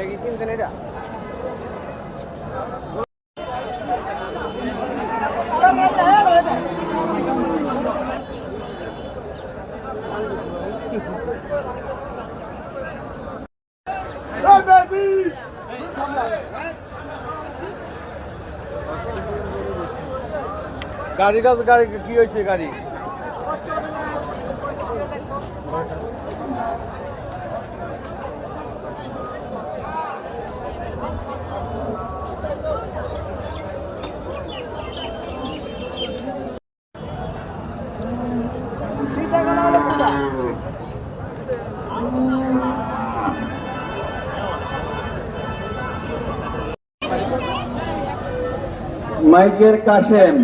কি কিনছেন এটা? গাড়ি কাজ গাড়ি কি হয়েছে গাড়ি? মাইকেল কাশেম